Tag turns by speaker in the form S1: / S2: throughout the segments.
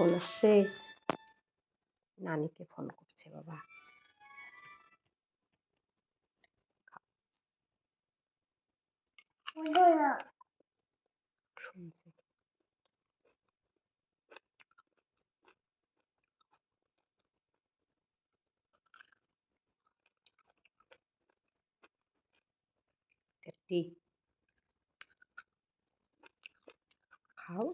S1: Phone আসছে। নানিকে phone করছে বাবা। শুনছে। খাও।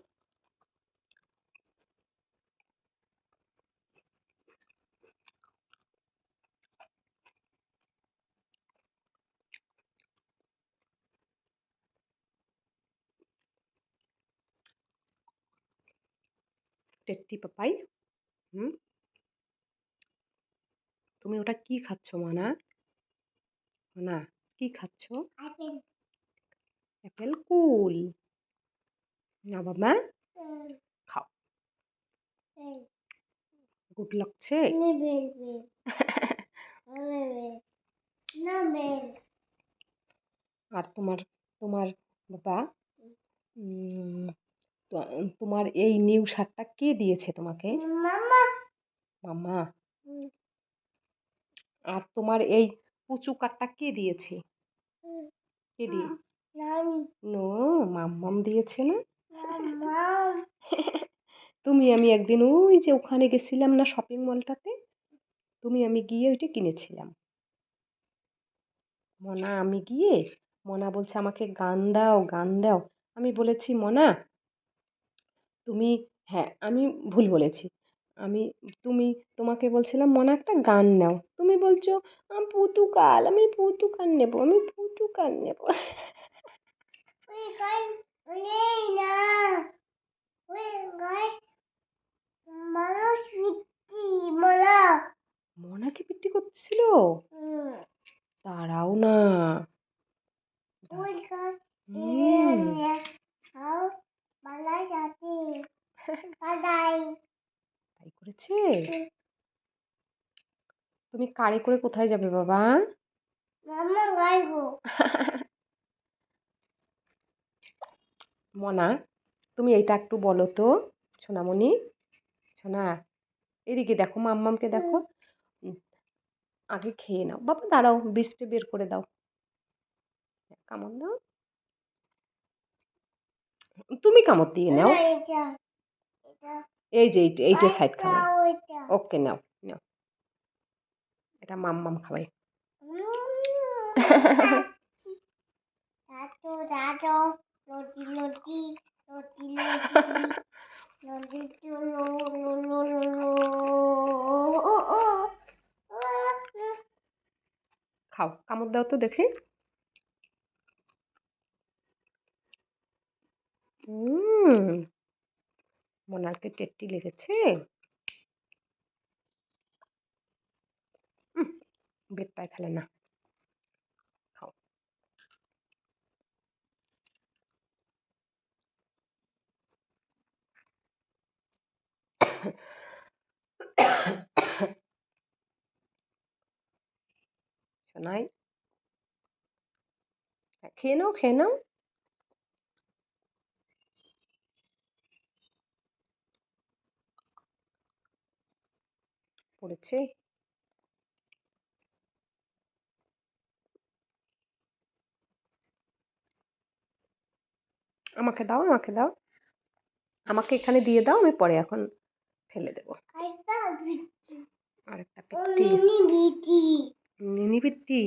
S1: টেট্টি পাপাই হুম? তুমি ওটা কি খাচ্ছ মানা? মানা কি খাচ্ছ? অ্যাপেল কুল। না বাবা। খাও। গুড লাগছে
S2: না
S1: আর তোমার তোমার বাবা তোমার এই নিউ শার্টটা কে দিয়েছে তোমাকে?
S2: মামা
S1: মাম্মা। আর তোমার এই পুচু কাটটা কে দিয়েছে? কে দিয়ে? নো মাম্মাম দিয়েছে না? তুমি আমি একদিন ওই যে ওখানে গেছিলাম না শপিং মলটাতে তুমি আমি গিয়ে ওইটা কিনেছিলাম। মনা আমি গিয়ে মনা বলছে আমাকে গান দাও গান দাও। আমি বলেছি মনা তুমি হ্যাঁ আমি ভুল বলেছি। আমি তুমি তোমাকে বলছিলাম মনা একটা গান নাও। তুমি বলছো আমি পুতুকাল আমি পুতুকাল নেব আমি পুতুকাল নেব। মনাকে পিটি করছিল দাঁড়াও না। তাই করেছে তুমি কারে করে কোথায় যাবে বাবা? মনা তুমি এইটা একটু বলো তো সোনামণি। সোনা এদিকে দেখো মাম্মামকে দেখো। আগে খেয়ে নাও। বাবা দাঁড়াও বৃষ্টি বের করে দাও। কামড় দাও? তুমি কামড় দিয়ে নাও এই যে এইটা সাইড খাবে ওকে নাও নাও এটা
S2: মাম মাম খাবে
S1: খাও কামড় দাও তো দেখি হুম মোনারকে টেট্টি লেগেছে বেড পায় ফেলে না হ্যাঁ, খেয়ে নাও খেয়ে নাও। পড়েছে। আমাকে দাও আমাকে দাও। আমাকে এখানে দিয়ে দাও আমি পরে এখন ফেলে দেবো।
S2: আরেকটা পিটি
S1: মিনি পেট্টি